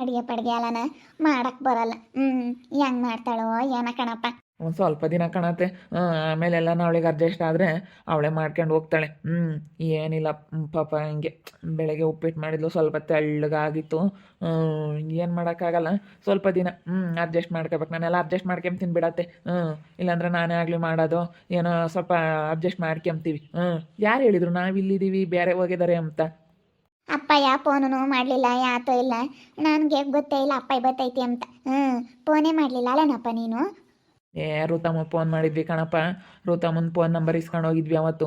ಅಡಿಗೆ ಪಡಿಗೆ ಅಲ್ಲನ ಮಾಡಕ್ಕೆ ಬರಲ್ಲ. ಹ್ಮ್, ಹೆಂಗ್ ಮಾಡ್ತಾಳೋ ಏನ ಕಣಪ್ಪ. ಒಂದು ಸ್ವಲ್ಪ ದಿನ ಕಾಣತ್ತೆ. ಆಮೇಲೆ ಎಲ್ಲಾನು ಅವಳಿಗೆ ಅಡ್ಜಸ್ಟ್ ಆದ್ರೆ ಅವಳೆ ಮಾಡ್ಕೊಂಡು ಹೋಗ್ತಾಳೆ. ಹ್ಮ್, ಏನಿಲ್ಲ ಪಾಪ ಹಂಗೆ ಬೆಳಗ್ಗೆ ಉಪ್ಪಿಟ್ಟು ಮಾಡಿದ್ಲು, ಸ್ವಲ್ಪ ತೆಳ್ಳಗಾಗಿತ್ತು. ಏನು ಮಾಡೋಕ್ಕಾಗಲ್ಲ. ಸ್ವಲ್ಪ ದಿನ, ಹ್ಮ್ ಅಡ್ಜಸ್ಟ್ ಮಾಡ್ಕೋಬೇಕು. ನಾನೆಲ್ಲ ಅಡ್ಜಸ್ಟ್ ಮಾಡ್ಕೊಂತೀನಿ ಬಿಡತ್ತೆ. ಹ್ಞೂ ಇಲ್ಲಾಂದ್ರೆ ನಾನೇ ಆಗಲಿ ಮಾಡೋದು, ಏನೋ ಸ್ವಲ್ಪ ಅಡ್ಜಸ್ಟ್ ಮಾಡ್ಕೊಂತೀವಿ ಹ್ಞೂ ಯಾರು ಹೇಳಿದ್ರು ನಾವು ಇಲ್ಲಿದ್ದೀವಿ ಬೇರೆ ಹೋಗಿದ್ದಾರೆ ಅಂತ. ಅಪ್ಪ ಯಾ ಫೋನು ಮಾಡಲಿಲ್ಲ, ಯಾತೋ ಇಲ್ಲ. ನನಗೆ ಗೊತ್ತೇ ಇಲ್ಲ ಅಪ್ಪ ಬತ್ತೈತಿ ಅಂತ. ಹ್ಞೂ ಫೋನೇ ಮಾಡಲಿಲ್ಲ ಅಲ್ಲನಪ್ಪ ನೀನು? ಏ ಋತಮ್ಮ ಫೋನ್ ಮಾಡಿದ್ವಿ ಕಣಪ್ಪ. ಋತಮ್ಮನ ಫೋನ್ ನಂಬರ್ ಇಸ್ಕೊಂಡು ಹೋಗಿದ್ವಿ ಅವತ್ತು.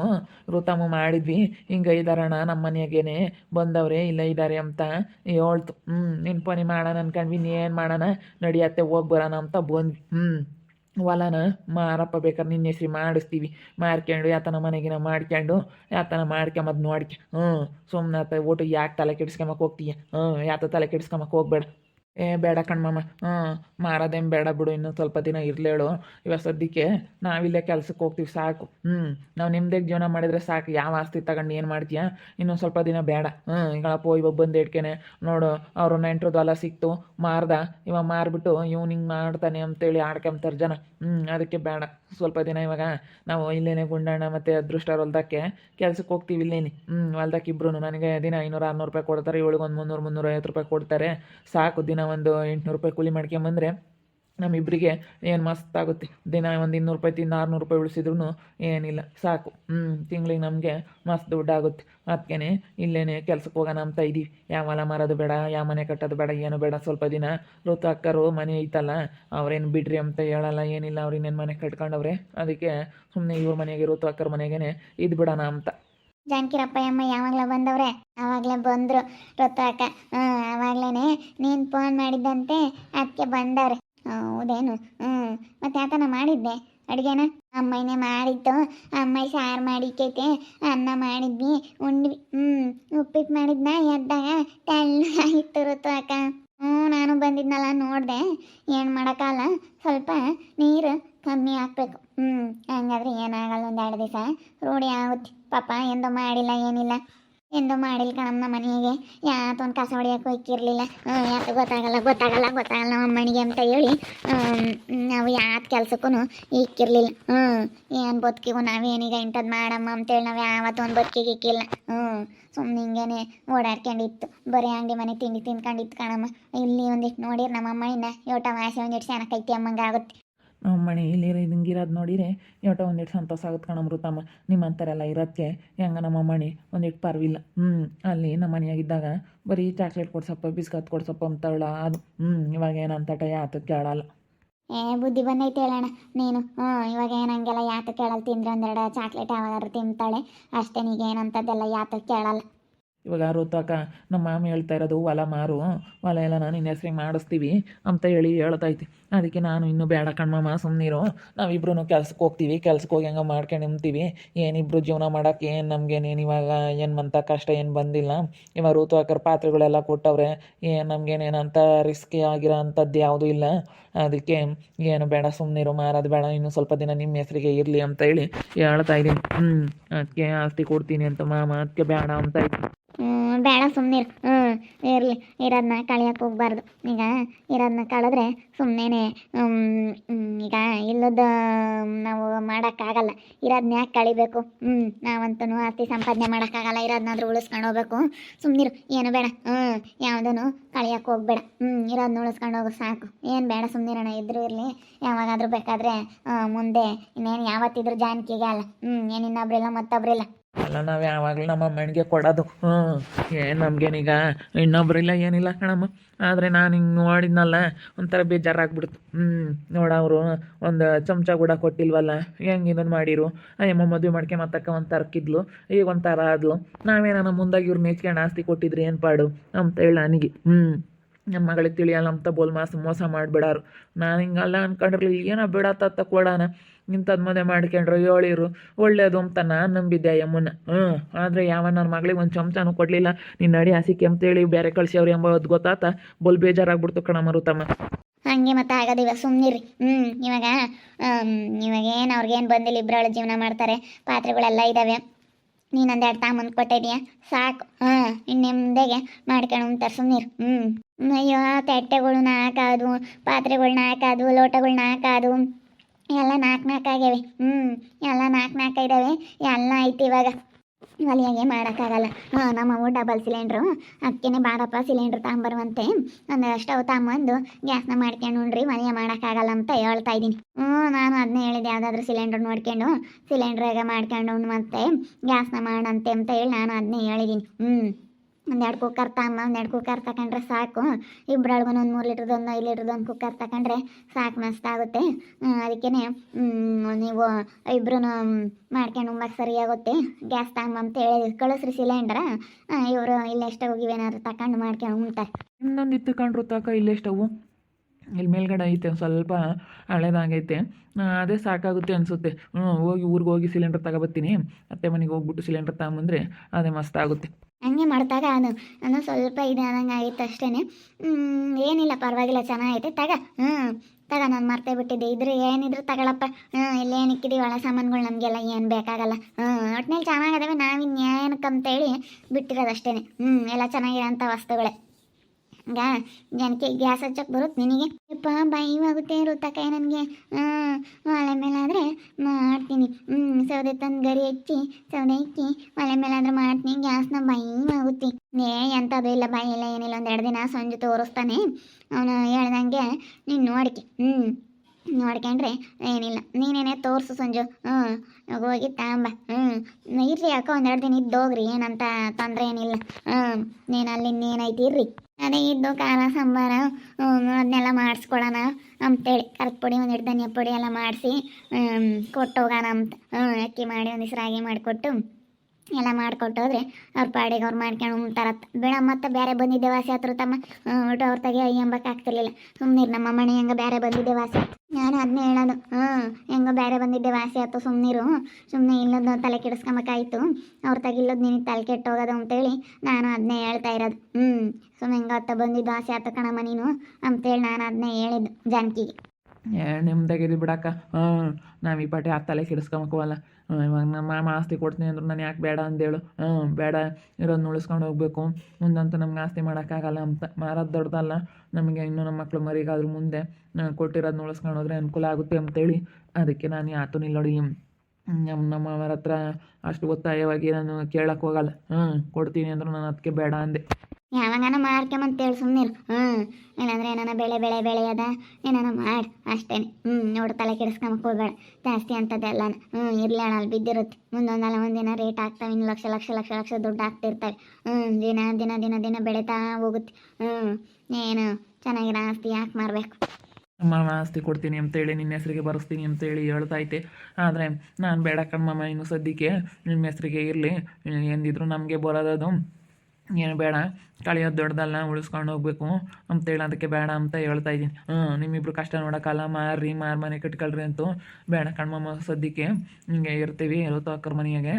ಋತಮ್ಮ ಮಾಡಿದ್ವಿ, ಹಿಂಗೆ ಇದಾರಣ ನಮ್ಮ ಮನೆಯಾಗೇನೆ. ಬಂದವ್ರೆ, ಇಲ್ಲ ಇದ್ದಾರೆ ಅಂತ. ಹೇಳ್ತು. ಹ್ಞೂ ನಿನ್ನ ಫೋನಿ ಮಾಡೋಣ ಅನ್ಕೊಂಡ್ವಿ ಏನು ಮಾಡೋಣ? ನಡಿಯತ್ತೆ ಹೋಗಿ ಬರೋಣ ಅಂತ ಬಂದ್ವಿ. ಹ್ಞೂ ಹೊಲನ ಮಾರಪ್ಪ ಬೇಕಾದ್ರೆ ನಿನ್ನ ಹೆಸ್ರಿ ಮಾಡಿಸ್ತೀವಿ. ಮಾಡ್ಕೊಂಡು ಯಾತನ ಮನೆಗಿನ ಮಾಡ್ಕೊಂಡು ಯಾತನ ಮಾಡ್ಕೊಂಬದು ನೋಡ್ಕೆ ಹ್ಞೂ ಸುಮ್ಮನೆ ಆತ ಊಟ ಯಾಕೆ ತಲೆ ಕೆಡಿಸ್ಕೊಂಬಕ್ಕೆ ಹೋಗ್ತೀಯ? ಹ್ಞೂ, ಯಾತ ತಲೆ ಕೆಡಿಸ್ಕೊಂಬಕ್ಕೆ ಹೋಗ್ಬೇಡ. ಏ, ಬೇಡ ಕಣ್ಮಮ್ಮ ಹ್ಞೂ ಮಾರೋದೇನು ಬೇಡ ಬಿಡು, ಇನ್ನೂ ಸ್ವಲ್ಪ ದಿನ ಇರಲೇಳು ಇವಾಗ ಸದ್ಯಕ್ಕೆ ನಾವಿಲ್ಲೇ ಕೆಲ್ಸಕ್ಕೆ ಹೋಗ್ತೀವಿ, ಸಾಕು. ಹ್ಞೂ ನಾವು ನಿಮ್ಮದೇ ಜೀವನ ಮಾಡಿದರೆ ಸಾಕು. ಯಾವ ಆಸ್ತಿ ತಗೊಂಡು ಏನು ಮಾಡ್ತೀಯ? ಇನ್ನೊಂದು ಸ್ವಲ್ಪ ದಿನ ಬೇಡ. ಹ್ಞೂ ಈಗಳಪ್ಪ ಇವಾಗ ಬಂದು ಇಟ್ಕೇನೆ ನೋಡು, ಅವರು ನೆಂಟ್ರದ್ದು ಹೊಲ ಸಿಕ್ತು, ಮಾರ್ದ. ಇವಾಗ ಮಾರಿಬಿಟ್ಟು, ಇವ್ನು ಹಿಂಗೆ ಮಾಡ್ತಾನೆ ಅಂತೇಳಿ ಆಡ್ಕೊಂತಾರೆ ಜನ. ಅದಕ್ಕೆ ಬೇಡ. ಸ್ವಲ್ಪ ದಿನ ಇವಾಗ ನಾವು ಇಲ್ಲೇನೆ ಗುಂಡಣ್ಣ ಮತ್ತು ಅದೃಷ್ಟರ ಹೊಲ್ದಕ್ಕೆ ಕೆಲ್ಸಕ್ಕೆ ಹೋಗ್ತೀವಿ ಇಲ್ಲೇನಿ. ಹ್ಞೂ ಹೊಲ್ದಕ್ಕೆ ಇಬ್ರು ನನಗೆ ದಿನ ಐನೂರು ಆರುನೂರು ರೂಪಾಯಿ ಕೊಡ್ತಾರೆ. ಇವಳಿಗೆ ಮುನ್ನೂರು, ಮುನ್ನೂರೈವತ್ತು ರೂಪಾಯಿ ಕೊಡ್ತಾರೆ. ಸಾಕು ದಿನ ಒಂದು ಎಂಟುನೂರು ರೂಪಾಯಿ ಕೂಲಿ ಮಾಡ್ಕೊಂಬಂದ್ರೆ ನಮ್ಮಿಬ್ಬರಿಗೆ ಏನು ಮಸ್ತ್ ಆಗುತ್ತೆ. ದಿನ ಒಂದು ಇನ್ನೂರು ರೂಪಾಯಿ ತಿಂದು ಆರುನೂರು ರೂಪಾಯಿ ಉಳಿಸಿದ್ರು ಏನಿಲ್ಲ. ಸಾಕು. ಹ್ಞೂ ತಿಂಗಳಿಗೆ ನಮಗೆ ಮಸ್ತ್ ದುಡ್ಡು ಆಗುತ್ತೆ. ಅದಕ್ಕೇ ಇಲ್ಲೇನೆ ಕೆಲ್ಸಕ್ಕೆ ಹೋಗೋಣ ಅಂತ ಇದ್ದೀವಿ ಯಾವ ಹೊಲ ಮಾರೋದು ಬೇಡ, ಯಾವ ಮನೆ ಕಟ್ಟೋದು ಬೇಡ, ಏನು ಬೇಡ. ಸ್ವಲ್ಪ ದಿನ ಋತು ಅಕ್ಕರು ಮನೆ ಐತಲ್ಲ, ಅವ್ರೇನು ಬಿಡ್ರಿ ಅಂತ ಹೇಳಲ್ಲ, ಏನಿಲ್ಲ, ಅವ್ರು ಇನ್ನೇನು ಮನೆ ಕಟ್ಕೊಂಡವ್ರೆ. ಅದಕ್ಕೆ ಸುಮ್ಮನೆ ಇವ್ರ ಮನೆಗೆ ಋತು ಅಕ್ಕರ ಮನೆಗೇನೆ ಇದು ಬಿಡೋಣ ಅಂತ. ಜಾನಕಿರಪ್ಪ ಅಮ್ಮ, ಯಾವಾಗಲೇ ಬಂದವ್ರೆ? ಆವಾಗಲೇ ಬಂದರು ರೊತ್ತಾಕ ಹಾಂ ಆವಾಗಲೇ ನೀನು ಫೋನ್ ಮಾಡಿದ್ದಂತೆ ಅದಕ್ಕೆ ಬಂದವ್ರೆ. ಹೌದೇನು? ಹ್ಞೂ ಮತ್ತೆ ಯಾತನ ಮಾಡಿದ್ದೆ. ಅಡುಗೆನ ಅಮ್ಮನೇ ಮಾಡಿತ್ತು ಅಮ್ಮ ಸಾರು ಮಾಡಿಕೈತೆ. ಅನ್ನ ಮಾಡಿದ್ವಿ. ಉಂಡ್ವಿ. ಹ್ಞೂ ಉಪ್ಪಿಟ್ಟು ಮಾಡಿದ್ನ. ಎದ್ದಾಗ ತೆಳ್ಳಾಗಿತ್ತು ಅಕ್ಕ. ಹ್ಞೂ, ನಾನು ಬಂದಿದ್ನಲ್ಲ, ನೋಡಿದೆ. ಏನು ಮಾಡೋಕ್ಕಲ್ಲ. ಸ್ವಲ್ಪ ನೀರು ಕಮ್ಮಿ ಹಾಕ್ಬೇಕು. ಹ್ಞೂ ಹಂಗಾದ್ರೆ ಏನಾಗಲ್ಲ ಒಂದು ಎರಡು ದಿವಸ ರೂಢಿ ಆಗುತ್ತೆ. ಪಾಪ, ಎಂದು ಮಾಡಿಲ್ಲ, ಏನಿಲ್ಲ. ಎಂದು ಮಾಡಿಲ್ಲ ಕಣಮ್ಮ ಮನೆಗೆ. ಯಾತೊಂದು ಕಸ ಹೊಡಿಯೋಕೆ ಹೋಗಿರ್ಲಿಲ್ಲ ಯಾಕೆ ಗೊತ್ತಾಗಲ್ಲ ಗೊತ್ತಾಗಲ್ಲ ಗೊತ್ತಾಗಲ್ಲ ನಮ್ಮ ಅಮ್ಮನಿಗೆ ಅಂತ ಹೇಳಿ ನಾವು ಯಾತ್ ಕೆಲ್ಸಕ್ಕೂ ಇಕ್ಕಿರ್ಲಿಲ್ಲ. ಹ್ಞೂ, ಏನು ಬದುಕಿಗೂ ನಾವೇನೀಗ ಇಂಥದ್ದು ಮಾಡಮ್ಮ ಅಂತೇಳಿ ನಾವು ಯಾವತ್ತೊಂದು ಬದುಕಿಗೆ ಇಕ್ಕಿಲ್ಲ. ಹ್ಞೂ ಸುಮ್ಮನೆ ಹಿಂಗೇನೆ ಓಡಾಡ್ಕೊಂಡಿತ್ತು. ಬರೀ ಅಂಗಡಿ ಮನೆ ತಿಂಡಿ ತಿನ್ಕೊಂಡಿತ್ತು ಕಣಮ್ಮ. ಇಲ್ಲಿ ಒಂದಿಷ್ಟು ನೋಡಿರಿ ನಮ್ಮ ಅಮ್ಮ ಇನ್ನ ಯೋಟ ವಾಸೆ ಒಂದಿಟ್ಟು ಚೆನ್ನಾಗೈತಿ ಅಮ್ಮಂಗೆ ಆಗುತ್ತೆ ಮನೆ ಇಲ್ಲಿ ಹಿಂಗಿರೋದು ನೋಡಿರೆ ಯೋಟ ಒಂದಿಟ್ಟು ಸಂತೋಷ ಆಗುತ್ತೆ ಕಣ ಮೃತಮ್ಮ ನಿಮ್ಮಂಥರೆಲ್ಲ ಇರೋಕ್ಕೆ ಹೆಂಗ ನಮ್ಮ ಮನೆ ಒಂದಿಟ್ಟು ಪರ್ವಿಲ್ಲ. ಹ್ಞೂ ಅಲ್ಲಿ ನಮ್ಮ ಮನೆಯಾಗಿದ್ದಾಗ ಬರೀ ಚಾಕ್ಲೇಟ್ ಕೊಡ್ಸಪ್ಪ, ಬಿಸ್ಕತ್ ಕೊಡ್ಸಪ್ಪ ಅಂತವಳ. ಅದು ಹ್ಞೂ ಇವಾಗ ಏನಂತ ಯಾತ ಕೇಳಲ್ಲ. ಏ, ಬುದ್ಧಿ ಬಂದೈತೆ ಹೇಳೋಣ ನೀನು ಹ್ಞೂ ಇವಾಗ ಏನಂಗೆಲ್ಲ ಯಾತ ಕೇಳಲ್ಲ ತಿಂದ್ರೆ ಒಂದೆರಡು ಚಾಕ್ಲೇಟ್ ಯಾವಾಗಾದ್ರೂ ತಿಂತಾಳೆ. ಅಷ್ಟೇ ನೀಗೇನಂಥದ್ದೆಲ್ಲ ಯಾತ ಕೇಳಲ್ಲ. ಇವಾಗ ಋತುಕ ನಮ್ಮ ಮಾಮ ಹೇಳ್ತಾ ಇರೋದು, ಹೊಲ ಮಾರು, ಹೊಲ ಎಲ್ಲ ನಾನು ನಿನ್ನ ಹೆಸ್ರಿಗೆ ಮಾಡಿಸ್ತೀವಿ ಅಂತ ಹೇಳಿ ಹೇಳ್ತೈತಿ ಅದಕ್ಕೆ ನಾನು ಇನ್ನೂ ಬೇಡ ಕಣ್ಮಮ್ಮ ಸುಮ್ಮನಿರು ನಾವಿಬ್ರು ಕೆಲ್ಸಕ್ಕೆ ಹೋಗ್ತೀವಿ ಕೆಲ್ಸಕ್ಕೆ ಹೋಗಿ ಹಂಗೆ ಮಾಡ್ಕೊಂಡು ನಿಂತೀವಿ. ಏನಿಬ್ರು ಜೀವನ ಮಾಡೋಕ್ಕೆ ಏನು ನಮಗೇನೇನು ಇವಾಗ ಏನು ಮಂತ ಕಷ್ಟ ಏನು ಬಂದಿಲ್ಲ. ಇವಾಗ ಋತುವಾಕರ ಪಾತ್ರೆಗಳೆಲ್ಲ ಕೊಟ್ಟವ್ರೆ, ಏನು ನಮಗೇನೇನಂತ ರಿಸ್ಕಿ ಆಗಿರೋ ಅಂಥದ್ದು ಯಾವುದೂ ಇಲ್ಲ. ಅದಕ್ಕೆ ಏನು ಬೇಡ ಸುಮ್ಮನಿರು ಮಾರೋದು ಬೇಡ, ಇನ್ನೂ ಸ್ವಲ್ಪ ದಿನ ನಿಮ್ಮ ಹೆಸರಿಗೆ ಇರಲಿ ಅಂತ ಹೇಳಿ ಹೇಳ್ತಾ ಇದ್ದೀನಿ. ಹ್ಞೂ ಅದಕ್ಕೆ ಆಸ್ತಿ ಕೊಡ್ತೀನಿ ಅಂತ ಮಾಮ ಅದಕ್ಕೆ ಬೇಡ ಅಂತ ಬೇಡ ಸುಮ್ಮನಿರು ಹ್ಞೂ ಇರಲಿ. ಇರೋದನ್ನ ಕಳಿಯಕ್ಕೆ ಹೋಗ್ಬಾರ್ದು. ಈಗ ಇರೋದನ್ನ ಕಳೆದ್ರೆ ಸುಮ್ಮನೆ ಈಗ ಇಲ್ಲದ ನಾವು ಮಾಡೋಕ್ಕಾಗಲ್ಲ. ಇರೋದನ್ನ ಯಾಕೆ ಕಳಿಬೇಕು? ಹ್ಞೂ ನಾವಂತೂ ಆಸ್ತಿ ಸಂಪಾದನೆ ಮಾಡೋಕ್ಕಾಗಲ್ಲ. ಇರೋದನ್ನಾದ್ರೂ ಉಳಿಸ್ಕೊಂಡು ಹೋಗ್ಬೇಕು. ಸುಮ್ಮನಿರು ಏನು ಬೇಡ. ಹ್ಞೂ ಯಾವುದೂ ಕಳಿಯಕ್ಕೆ ಹೋಗ್ಬೇಡ. ಹ್ಞೂ ಇರೋದನ್ನ ಉಳಿಸ್ಕೊಂಡು ಹೋಗು. ಸಾಕು. ಏನು ಬೇಡ ಸುಮ್ಮನಿರೋಣ ಇದ್ರೂ ಇರಲಿ. ಯಾವಾಗಾದರೂ ಬೇಕಾದರೆ ಮುಂದೆ ಇನ್ನೇನು ಯಾವತ್ತಿದ್ರು ಜಾನಕಿಗೆ ಅಲ್ಲ. ಹ್ಞೂ ಏನು ಇನ್ನೊಬ್ರಿಲ್ಲ ಮತ್ತೊಬ್ರಿಲ್ಲ. ಅಲ್ಲ, ನಾವು ಯಾವಾಗಲೂ ನಮ್ಮ ಅಮ್ಮನಿಗೆ ಕೊಡೋದು. ಹ್ಞೂ ಏನು ನಮಗೇನೀಗ ಇನ್ನೊಬ್ಬರಿಲ್ಲ ಏನಿಲ್ಲ ಕಣಮ್ಮ. ಆದರೆ ನಾನು ಹಿಂಗೆ ನೋಡಿದ್ನಲ್ಲ, ಒಂಥರ ಬೇಜಾರಾಗ್ಬಿಡ್ತು. ಹ್ಞೂ ನೋಡವರು ಒಂದು ಚಮಚ ಕೂಡ ಕೊಟ್ಟಿಲ್ವಲ್ಲ, ಹೆಂಗೆ ಇದನ್ನು ಮಾಡಿರು? ಅಯ್ಯಮ್ಮ ಮದುವೆ ಮಾಡ್ಕೆ ಮತ್ತಕ್ಕ ಒಂದು ತರ್ಕಿದ್ಲು, ಈಗ ಒಂಥರ ಆದ್ಲು. ನಾವೇನ ಮುಂದಾಗಿ ಇವ್ರು ನೆಚ್ಕೊಂಡು ಆಸ್ತಿ ಕೊಟ್ಟಿದ್ರಿ ಏನು ಪಾಡು? ಅಂತ ಹೇಳಿ ನನಗೆ. ಹ್ಞೂ ನಮ್ಮ ಮಗಳಿಗೆ ತಿಳಿಯಲ್ಲ ಅಂತ ಬೋಲ್ ಮಾಸ್ ಮೋಸ ಮಾಡಿಬಿಡಾರು. ನಾನು ಹಿಂಗಲ್ಲ ಅನ್ಕೊಂಡಿರ್ಲಿಲ್ಲ ಏನೋ ಬಿಡತ್ತ ಕೊಡಾನ ಇಂಥದ್ ಮದುವೆ ಮಾಡ್ಕೊಂಡ್ರು ಹೇಳಿರು ಒಳ್ಳೇದು ಅಂತ ನಾನು ನಂಬಿದ್ದೆ ಯಮ್ಮನ ಹ್ಞೂ ಆದರೆ ಯಾವ ನನ್ನ ಮಗಳಿಗೆ ಒಂದು ಚಮಚನೂ ಕೊಡಲಿಲ್ಲ. ನಿನ್ನ ನಡಿ ಹಸಿಕೆ ಅಂತೇಳಿ ಬೇರೆ ಕಳ್ಸ್ಯವ್ರು ಎಂಬುದು ಗೊತ್ತಾತ? ಬೋಲ್ ಬೇಜಾರಾಗ್ಬಿಡ್ತು ಕಣ ಮರುತಮ್ಮ. ಹಂಗೆ ಮತ್ತೆ ಆಗೋದು ಇವಾಗ ಸುಮ್ಮನಿರಿ ಹ್ಞೂ ಇವಾಗ ಇವಾಗ ಏನು ಅವ್ರಿಗೇನು ಬಂದಿಲ್ಲ ಇಬ್ಬರಳು ಜೀವನ ಮಾಡ್ತಾರೆ. ಪಾತ್ರೆಗಳೆಲ್ಲ ಇದ್ದಾವೆ ನೀನೊಂದು ಎರಡು ತಾಮಂದು ಕೊಟ್ಟಿದೀಯ ಸಾಕು. ಹಾಂ ಇನ್ನು ಮುಂದೆಗೆ ಮಾಡ್ಕೊಂಡು ತರ್ಸು ನೀರು ಹ್ಞೂ ಅಯ್ಯೋ ತಟ್ಟೆಗಳ್ನ ಹಾಕದು ಪಾತ್ರೆಗಳ್ನ ಹಾಕದು ಲೋಟಗಳ್ನ ಹಾಕೋದು ಎಲ್ಲ ನಾಲ್ಕು ನಾಲ್ಕು ಆಗ್ಯಾವೆ. ಹ್ಞೂ ಎಲ್ಲ ನಾಲ್ಕು ನಾಲ್ಕು ಇದ್ದಾವೆ ಎಲ್ಲ ಐತಿ ಇವಾಗ. ಮಲಿಯಾಗೆ ಮಾಡೋಕ್ಕಾಗಲ್ಲ. ಹಾಂ ನಮ್ಮವು ಡಬಲ್ ಸಿಲಿಂಡ್ರು ಅದಕ್ಕೇನೆ ಬಾರಪ್ಪ ಸಿಲಿಂಡ್ರ್ ತಗೊಂಬರುವಂತೆ ಒಂದು ಸ್ಟವ್ ತಗೊಂಬಂದು ಗ್ಯಾಸ್ನ ಮಾಡ್ಕೊಂಡು ಉಣ್ರಿ ಮನೆಯ ಮಾಡೋಕ್ಕಾಗಲ್ಲ ಅಂತ ಹೇಳ್ತಾ ಇದ್ದೀನಿ ಹ್ಞೂ ನಾನು ಅದನ್ನೇ ಯಾವುದಾದ್ರೂ ಸಿಲಿಂಡರ್ ನೋಡ್ಕೊಂಡು ಸಿಲಿಂಡ್ರಾಗ ಮಾಡ್ಕೊಂಡು ಮತ್ತೆ ಗ್ಯಾಸ್ನ ಮಾಡಂತೆ ಅಂತ ಹೇಳಿ ನಾನು ಅದನ್ನೇ ಹೇಳಿದ್ದೀನಿ ಹ್ಞೂ ಒಂದೆರಡು ಕುಕ್ಕರ್ ತಗೊಂಬ ಒಂದೆರಡು ಕುಕ್ಕರ್ ತಗೊಂಡ್ರೆ ಸಾಕು. ಇಬ್ಬರೊಳಗೂ ಒಂದು ಮೂರು ಲೀಟ್ರದ್ದು ಐದು ಲೀಟ್ರದ್ದು ಕುಕ್ಕರ್ ತಗೊಂಡ್ರೆ ಸಾಕು ಮಸ್ತಾಗುತ್ತೆ ಅದಕ್ಕೆ ನೀವು ಇಬ್ಬರೂ ಮಾಡ್ಕೊಂಡು ಉಂಬಕ್ಕೆ ಸರಿಯಾಗುತ್ತೆ. ಗ್ಯಾಸ್ ತಗೊಂಬಂತ ಹೇಳಿ ಕಳಿಸ್ರಿ ಸಿಲಿಂಡ್ರ ಇವರು ಇಲ್ಲೇ ಎಷ್ಟೋ ಹೋಗಿವೇನಾದ್ರು ತಗೊಂಡು ಮಾಡ್ಕೊಂಡು ಉಣ್ತಾರೆ ಇನ್ನೊಂದು ಇತ್ತು ಕಂಡ್ರು ತಕ ಇಲ್ಲೇ ಸ್ಟವು ಇಲ್ಲಿ ಮೇಲ್ಗಡೆ ಐತೆ ಒಂದು ಸ್ವಲ್ಪ ಹಳೇದಾಗೈತೆ. ಅದೇ ಸಾಕಾಗುತ್ತೆ ಅನಿಸುತ್ತೆ. ಹೋಗಿ ಊರಿಗೆ ಹೋಗಿ ಸಿಲಿಂಡರ್ ತಗೊಬತ್ತೀನಿ. ಅತ್ತೆ ಮನೆಗೆ ಹೋಗ್ಬಿಟ್ಟು ಸಿಲಿಂಡರ್ ತಗೊಂಬಂದ್ರೆ ಅದೇ ಮಸ್ತ್ ಆಗುತ್ತೆ. ಹಂಗೆ ಮಾಡ್ತಾಗ ಅದು ನಾನು ಸ್ವಲ್ಪ ಇದು ಅನ್ನಂಗೆ ಆಗಿತ್ತು ಅಷ್ಟೇ ಏನಿಲ್ಲ ಪರವಾಗಿಲ್ಲ, ಚೆನ್ನಾಗೈತೆ. ತಗ. ಹ್ಞೂ ತಗ, ನಾನು ಮರ್ತೇ ಬಿಟ್ಟಿದ್ದೆ. ಇದ್ರೆ ಏನಿದ್ರು ತಗೊಳಪ್ಪ. ಹ್ಞೂ ಇಲ್ಲಿ ಏನಿಕ್ಕಿದೀವಿ ಒಳ ಸಾಮಾನುಗಳು ನಮಗೆಲ್ಲ ಏನು ಬೇಕಾಗಲ್ಲ. ಹ್ಞೂ ಒಟ್ನಲ್ಲಿ ಚೆನ್ನಾಗದವೆ ನಾವಿನ್ ಏನಕ್ಕಂತೇಳಿ ಬಿಟ್ಟಿರೋದು ಅಷ್ಟೇ ಹ್ಞೂ ಎಲ್ಲ ಚೆನ್ನಾಗಿರೋಂಥ ವಸ್ತುಗಳೇ. ಈಗ ಜನಕ್ಕೆ ಗ್ಯಾಸ್ ಹಚ್ಚಕ್ಕೆ ಬರುತ್ತೆ ನಿನಗೆ? ಯಪ್ಪ ಆಗುತ್ತೆ ಋತಕ ನನಗೆ. ಒಲೆ ಮೇಲಾದರೆ ಮಾಡ್ತೀನಿ. ಸೌದೆ ತಂದು ಗರಿ ಹಚ್ಚಿ, ಸೌದೆ ಇಕ್ಕಿ ಒಲೆ ಆದ್ರೆ ಮಾಡ್ತೀನಿ. ಗ್ಯಾಸ್ನ ಭಯವಾಗುತ್ತೆ ಏ ಎಂಥದ್ದು ಇಲ್ಲ ಬಾಯಿ ಇಲ್ಲ ಏನಿಲ್ಲ ಒಂದು ಎರಡು ದಿನ ಸಂಜೆ ತೋರಿಸ್ತಾನೆ. ಅವನು ಹೇಳ್ದಂಗೆ ನೀನು ನೋಡಿಕೆ. ಹ್ಞೂ ನೋಡ್ಕೊಂಡ್ರೆ ಏನಿಲ್ಲ. ನೀನೇನೇ ತೋರಿಸು ಸಂಜು. ಹ್ಞೂ ಹೋಗಿ ತಾಂಬ ಹ್ಞೂ ಇರ್ರಿ ಯಾಕೋ ಒಂದೆರಡು ದಿನ ಇದ್ದೋಗ್ರಿ ಏನಂತ ತೊಂದರೆ ಏನಿಲ್ಲ. ಹ್ಞೂ ನೀನು ಅಲ್ಲಿ ಇನ್ನೇನೈತಿ ಇರ್ರಿ. ಅದೇ ಇದ್ದು ಖಾರ, ಸಾಂಬಾರ ಅದನ್ನೆಲ್ಲ ಮಾಡಿಸ್ಕೊಡೋಣ ಅಂತೇಳಿ. ಖಾರದ ಪುಡಿ ಒಂದೆರಡು ಧನಿಯಾ ಪುಡಿ ಎಲ್ಲ ಮಾಡಿಸಿ ಕೊಟ್ಟೋಗೋಣ ಅಂತ. ಹ್ಞೂ ಅಕ್ಕಿ ಮಾಡಿ ಒಂದಿಷ್ಟು ರಾಗಿ ಮಾಡಿಕೊಟ್ಟು ಎಲ್ಲ ಮಾಡಿಕೊಟ್ಟೋದ್ರೆ ಅವ್ರ ಪಾಡಿಗೆ ಅವ್ರು ಮಾಡ್ಕೊಂಡು ಉಣ್ತಾರತ್ತ ಬೇಡ, ಮತ್ತೆ ಬೇರೆ ಬಂದಿದ್ದೆ ವಾಸಿ ಹತ್ರ ತಮ್ಮ. ಒಟ್ಟು ಅವ್ರ ತಗೆ ಎಂಬಕ್ಕೆ ಆಗ್ತಿರ್ಲಿಲ್ಲ ಸುಮ್ಮನೆ ನಮ್ಮ ಮನೆ ಹೆಂಗೆ ಬೇರೆ ಬಂದಿದ್ದೆ ವಾಸಿ. ನಾನು ಅದನ್ನೇ ಹೇಳೋದು. ಹ್ಞೂ ಹೆಂಗೋ ಬೇರೆ ಬಂದಿದ್ದೆ ವಾಸಿ ಆಯ್ತು ಸುಮ್ಮನಿರು ಸುಮ್ಮನೆ ಇಲ್ಲದ ತಲೆ ಕೆಡಿಸ್ಕೊಂಬೇಕಾಯ್ತು. ಅವ್ರ ತಗಿಲ್ಲದ ನಿನಗೆ ತಲೆ ಕೆಟ್ಟೋಗೋದು ಅಂತೇಳಿ ನಾನು ಅದನ್ನೇ ಹೇಳ್ತಾ ಇರೋದು. ಹ್ಞೂ ಸುಮ್ಮನೆ ಹೆಂಗೆ ಅತ್ತ ಬಂದಿದ್ದು ವಾಸಿ ಆಯ್ತು ಕಣಮ್ಮ ನೀನು ಅಂತೇಳಿ ನಾನು ಅದನ್ನೇ ಹೇಳಿದ್ದು ಜಾನಕಿಗೆ. ಏ ನಿಮ್ದಾಗಿರಿ ಬಿಡಕ್ಕ. ಹ್ಞೂ ನಾವು ಈ ಪಾಟಿ ಆ ತಲೆ ಕೆಡಿಸ್ಕೊಂಬಕವಲ್ಲ ಇವಾಗ ನಮ್ಮ ಮಾಮ ಆಸ್ತಿ ಕೊಡ್ತೀನಿ ಅಂದ್ರು ನಾನು ಯಾಕೆ ಬೇಡ ಅಂದೇಳು ಹ್ಞೂ ಬೇಡ ಇರೋದು ಉಳಿಸ್ಕೊಂಡು ಹೋಗ್ಬೇಕು. ಮುಂದಂತೂ ನಮ್ಗೆ ಆಸ್ತಿ ಮಾಡೋಕ್ಕಾಗಲ್ಲ ಅಂತ. ಮಾರೋದು ದೊಡ್ಡದಲ್ಲ ನಮಗೆ ಇನ್ನೂ ನಮ್ಮ ಮಕ್ಕಳು ಮರಿಗಾದ್ರೂ ಮುಂದೆ ಕೊಟ್ಟಿರೋದು ಉಳಿಸ್ಕೊಂಡು ಹೋದ್ರೆ ಅನುಕೂಲ ಆಗುತ್ತೆ ಅಂತೇಳಿ ಅದಕ್ಕೆ ನಾನು ಯಾತು ನಿಲ್ಲೋಡಿ ನಮ್ಮ ನಮ್ಮ ಅವರ ಹತ್ರ ಅಷ್ಟು ಒತ್ತಾಯವಾಗಿ ನಾನು ಕೇಳಕ್ಕೆ ಹೋಗಲ್ಲ. ಹ್ಞೂ ಕೊಡ್ತೀನಿ ಅಂದ್ರು ನಾನು ಅದಕ್ಕೆ ಬೇಡ ಅಂದೆ. ಯಾವಾಗನ ಮಾಡ್ಕೊಂಬಂತೇಳಿ ಸುಮ್ಮನಿರು ಹ್ಞೂ ಇಲ್ಲಾಂದ್ರೆ ಏನಾನ ಬೆಳೆ ಬೆಳೆ ಬೆಳೆಯದ, ಏನಾನ ಮಾಡಿ. ಅಷ್ಟೇ. ಹ್ಞೂ ನೋಡು ತಲೆ ಕೆಡಿಸ್ಕೊಂಬಕ್ಕೆ ಹೋಗಬೇಡ. ಜಾಸ್ತಿ ಅಂತದೆಲ್ಲ ಹ್ಞೂ ಇರಲಿ ಅಲ್ಲಿ ಬಿದ್ದಿರುತ್ತೆ. ಮುಂದೊಂದಲ್ಲ ಒಂದಿನ ರೇಟ್ ಆಗ್ತಾವೆ ಇನ್ನು ಲಕ್ಷ ಲಕ್ಷ ಲಕ್ಷ ಲಕ್ಷ ದುಡ್ಡು ಆಗ್ತಿರ್ತವೆ ಹ್ಞೂ ದಿನ ದಿನ ದಿನ ದಿನ ಬೆಳೀತಾ ಹೋಗುತ್ತೆ. ಹ್ಞೂ ಏನು ಚೆನ್ನಾಗಿರೋ ಆಸ್ತಿ ಯಾಕೆ ಮಾರಬೇಕು? ಅಮ್ಮ ಆಸ್ತಿ ಕೊಡ್ತೀನಿ ಅಂತೇಳಿ ನಿನ್ನ ಹೆಸರಿಗೆ ಬರೆಸ್ತೀನಿ ಅಂತೇಳಿ ಹೇಳ್ತಾ ಐತೆ ಆದರೆ ನಾನು ಬೇಡ ಕಣ್ಮಮ್ಮ ಇನ್ನು ಸದ್ಯಕ್ಕೆ ನಿಮ್ಮ ಹೆಸರಿಗೆ ಇರಲಿ. ಎಂದಿದ್ರು ನಮಗೆ ಬರೋದದು. ಏನು ಬೇಡ, ಕಳಿಯೋದು ದೊಡ್ಡದಲ್ಲ, ಉಳಿಸ್ಕೊಂಡು ಹೋಗ್ಬೇಕು. ಅಂತೇಳಿ ಅದಕ್ಕೆ ಬೇಡ ಅಂತ ಹೇಳ್ತಾ ಇದ್ದೀನಿ. ಹ್ಞೂ ನಿಮ್ಮಿಬ್ರು ಕಷ್ಟ ನೋಡೋಕ್ಕಲ್ಲ, ಮಾರ್ರಿ, ಮಾರು ಮನೆ ಕಟ್ಕೊಳ್ರಿ ಅಂತೂ ಬೇಡ ಕಣ್ಮಮ್ಮ ಸದ್ಯಕ್ಕೆ. ಹಿಂಗೆ ಇರ್ತೀವಿ ಇರುತ್ತೋ ಅಕ್ಕರ ಮನೆಯಾಗೆ.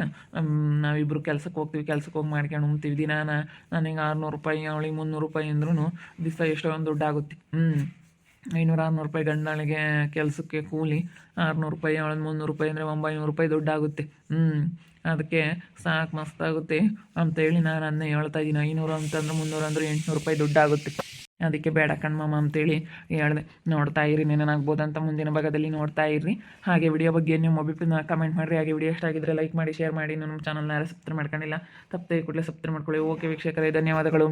ನಾವಿಬ್ಬರು ಕೆಲ್ಸಕ್ಕೆ ಹೋಗ್ತೀವಿ ಕೆಲ್ಸಕ್ಕೆ ಹೋಗಿ ಮಾಡ್ಕೊಂಡು ಉಣ್ತೀವಿ. ದಿನ ನಾನು ಹಿಂಗೆ ಆರುನೂರು ರೂಪಾಯಿ, ಅವಳಿಗೆ ಮುನ್ನೂರು ರೂಪಾಯಿ ಅಂದ್ರೂ ದಿವಸ ಎಷ್ಟೊಂದು ದುಡ್ಡು ಆಗುತ್ತೆ ಹ್ಞೂ ಐನೂರು ಆರುನೂರು ರೂಪಾಯಿ ಗಂಡಾಳಿಗೆ ಕೆಲಸಕ್ಕೆ ಕೂಲಿ ಆರುನೂರು ರೂಪಾಯಿ, ಅವಳಿಗೆ ಮುನ್ನೂರು ರೂಪಾಯಿ ಅಂದರೆ ಒಂಬೈನೂರು ರೂಪಾಯಿ ದುಡ್ಡಾಗುತ್ತೆ. ಹ್ಞೂ ಅದಕ್ಕೆ ಸಾಕು ಮಸ್ತಾಗುತ್ತೆ ಅಂತೇಳಿ ನಾನು ಅದನ್ನೇ ಹೇಳ್ತಾ ಇದ್ದೀನಿ ಐನೂರು ಅಂತಂದ್ರೆ ಮುನ್ನೂರು ಅಂದ್ರೆ ಎಂಟುನೂರು ರೂಪಾಯಿ ದುಡ್ಡಾಗುತ್ತೆ ಅದಕ್ಕೆ ಬೇಡ ಕಣ್ಮಮ್ಮ ಅಂತೇಳಿ ಹೇಳಿದೆ. ನೋಡ್ತಾ ಇರಿ ನೆನನಾಗ್ಬೋದಂತ ಮುಂದಿನ ಭಾಗದಲ್ಲಿ ನೋಡ್ತಾ ಇರಿ ಹಾಗೆ ವಿಡಿಯೋ ಬಗ್ಗೆ ನೀವು ಮೊಬೈಲ್ನ ಕಮೆಂಟ್ ಮಾಡಿರಿ. ಹಾಗೆ ವಿಡಿಯೋ ಆಗಿದ್ರೆ ಲೈಕ್ ಮಾಡಿ ಶೇರ್ ಮಾಡಿ. ನಮ್ಮ ಚಾನಲ್ನ ಯಾರು ಸಬ್ಸ್ಕ್ರೈಬ್ ಮಾಡ್ಕೊಂಡಿಲ್ಲ, ತಪ್ಪದೆ ಕೂಡಲೇ ಸಬ್ಸ್ಕ್ರೈಬ್ ಮಾಡ್ಕೊಳ್ಳಿ. ಓಕೆ ವೀಕ್ಷಕರೇ, ಧನ್ಯವಾದಗಳು.